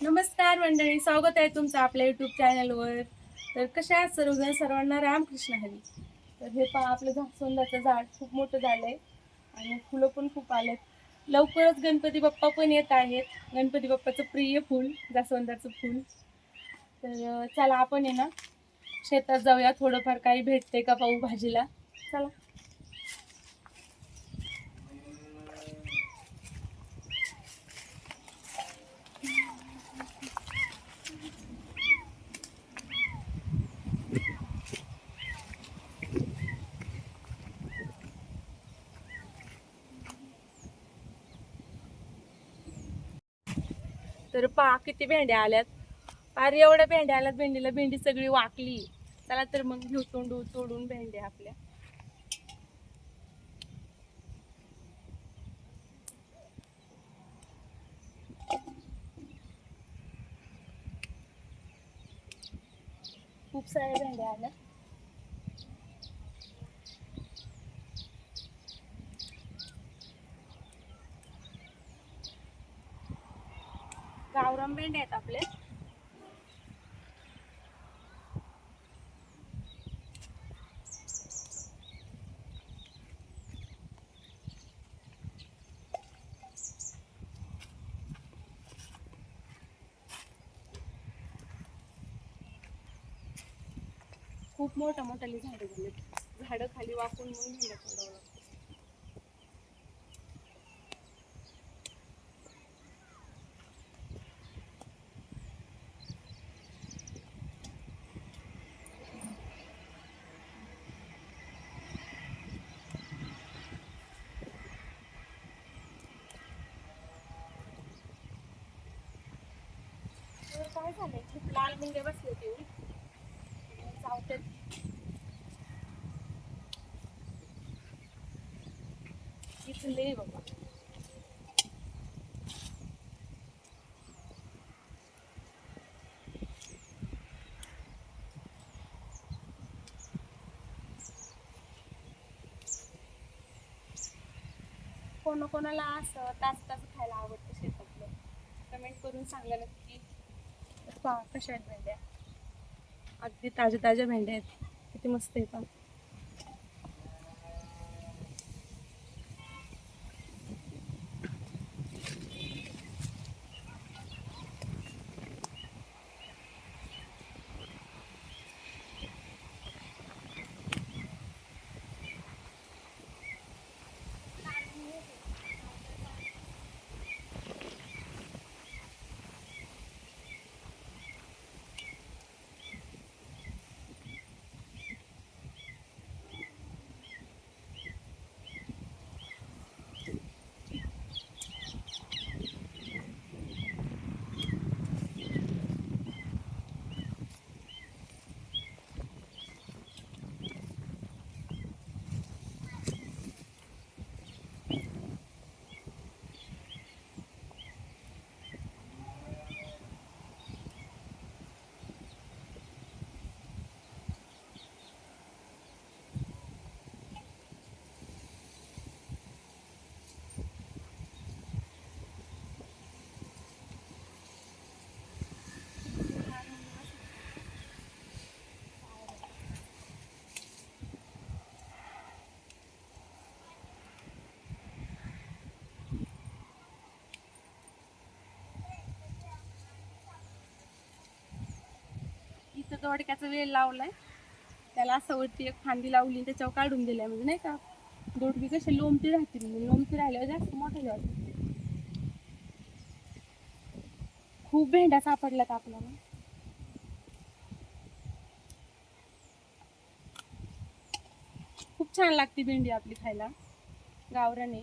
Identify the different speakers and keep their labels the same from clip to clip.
Speaker 1: नमस्कार मंडळी स्वागत आहे तुमचं आपल्या युट्यूब चॅनलवर तर कशा आहात सर्वजण? सर्वांना रामकृष्ण हरी. तर हे पहा आपलं जास्वंदाचं झाड खूप मोठं झालं आहे आणि फुलं पण खूप आलेत. लवकरच गणपती बाप्पा पण येत आहेत. गणपती बाप्पाचं प्रिय फूल जास्वंदाचं फूल. तर चला आपण आहे ना शेतात जाऊया. थोडंफार काही भेटते का पाऊ भाजीला. चला. तर पहा किती भेंड्या आल्यात. अरे एवढ्या भेंड्या आल्यात भेंडीला भेंडी सगळी वाकली. चला तर मग घेऊ तोंडू तोडून भेंड्या आपल्या. खूप साऱ्या भेंड्या आल्या. गावरम भेंड्या आहेत आपले. खूप मोठ्या मोठ्याली झाडं झाले झाडं खाली वाकून मग भेंड्या काय झालंय? खूप लाल मुंगे बसले ते चावतात इथले बाबा. कोणाकोणाला असं तास तास खायला आवडतं शेतातलं? कमेंट करून सांगा नक्की. पहा कशा आहेत भेंड्या. अगदी ताज्या ताज्या भेंड्या आहेत. किती मस्त आहे पहा तोडक्याचा दोडक्याचा वेळ लावलाय. त्याला असं वरती एक फांदी लावली त्याच्यावर काढून दिल्या म्हणजे नाही का? दोडकी कशी लोंबती राहतील म्हणजे लोंबती राहिल्यावर जास्त मोठे जातात खूप भेंड्या सापडल्यात आपल्याला. खूप छान लागते भेंडी आपली खायला. गावराने.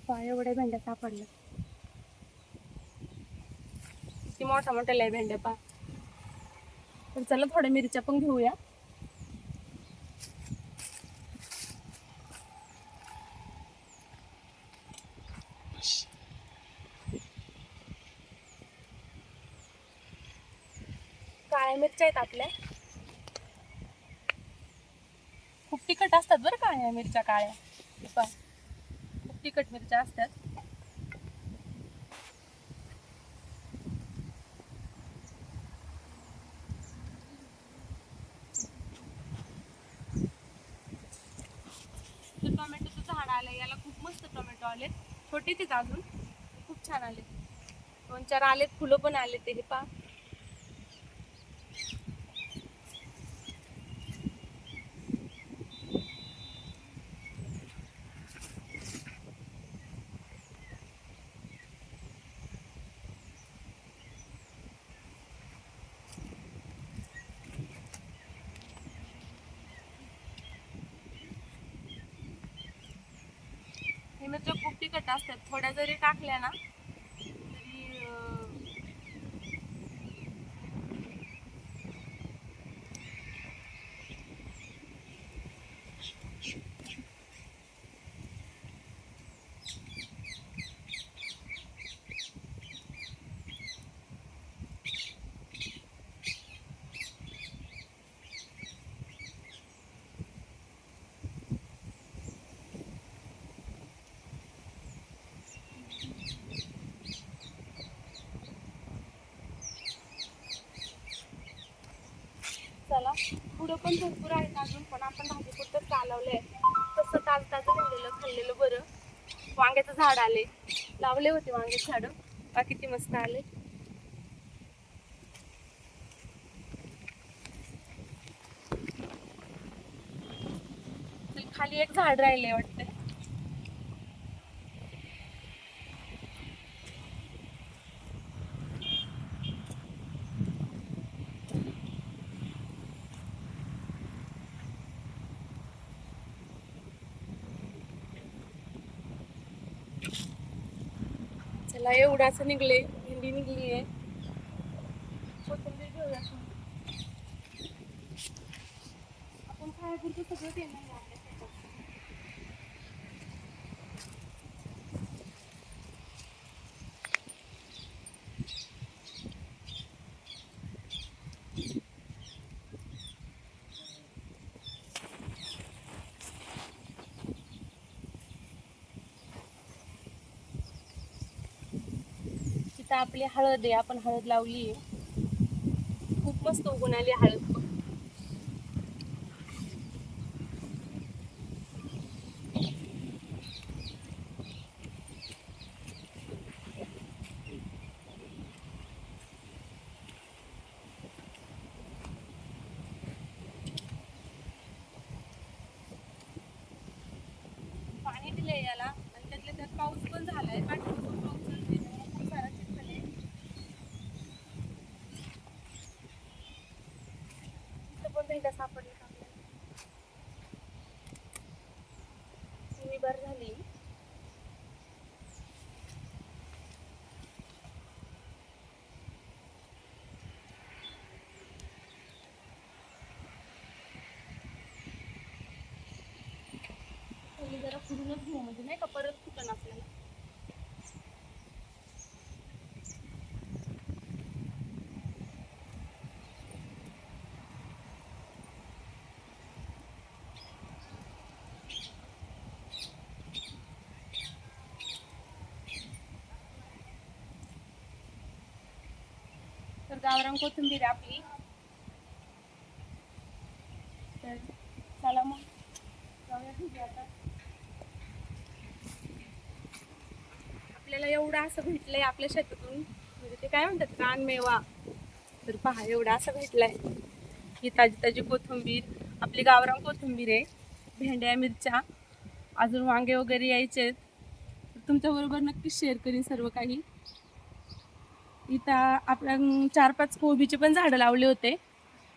Speaker 1: पाय एवढ्या भेंड्या सापडल्या मोठा मोठ्या लय भेंड्या पा तर चला थोड्या मिरच्या पण घेऊया. काळ्या मिरच्या आहेत आपल्या. खूप तिखट असतात बरं काळ्या मिरच्या काळ्या. खूप तिखट मिरच्या असतात ते टोमॅटोचं झाड आलं याला खूप मस्त टोमॅटो आलेत छोटे अजून. खूप छान आले दोन चार आलेत फुलं पण आले ते हे पा हे तिखट असतात. थोड्या जरी टाकल्या ना तरी अं, चला पुढं पण भरपूर आहेत अजून पण आपण भाजी पुरतं चालवले तसं ताज ताजं राहिलेलं खाल्लेलं बरं. वांग्याचं झाड आले. लावले होते वांग्याचं झाड. बा किती मस्त आले. खाली एक झाड राहिले वाटतं. चला एवढं असं निघले भेंडी निघली आहे कोथिंबीर घेऊया आपण. आपण खायापुरतं सगळं घेणार आता आपली हळद आहे आपण हळद लावली आहे. खूप मस्त उगून आली हळद. पाणी दिलंय याला आणि त्यातल्या त्यात पाऊस पण झालाय पाठीमागून पाऊस झालाय. खूप सारा चिखल आहे. सापडली पण झाली जरा पूर्णच घेऊ म्हणजे नाही का परत फुटन आपल्याला गावरान कोथिंबीर आहे आपली. तर चला मग. जाऊया आता. आपल्याला एवढं असं भेटलंय आपल्या शेतातून. म्हणजे ते काय म्हणतात रानमेवा तर पहा एवढं असं भेटलंय. ही ताजी ताजी कोथिंबीर. आपली गावरान कोथिंबीर आहे. भेंड्या मिरच्या. अजून वांगे वगैरे यायचे आहेत तर तुमच्याबरोबर नक्कीच शेअर करीन सर्व काही. इथं आपल्या चार पाच कोबीचे पण झाडं लावले होते.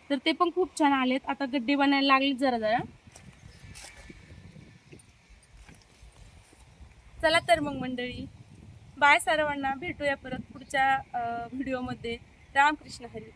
Speaker 1: तर ते पण खूप छान आलेत. आता गड्डे बनायला लागले जरा जरा. चला तर मग मंडळी. बाय सर्वांना. भेटूया परत पुढच्या व्हिडिओमध्ये रामकृष्ण हरी.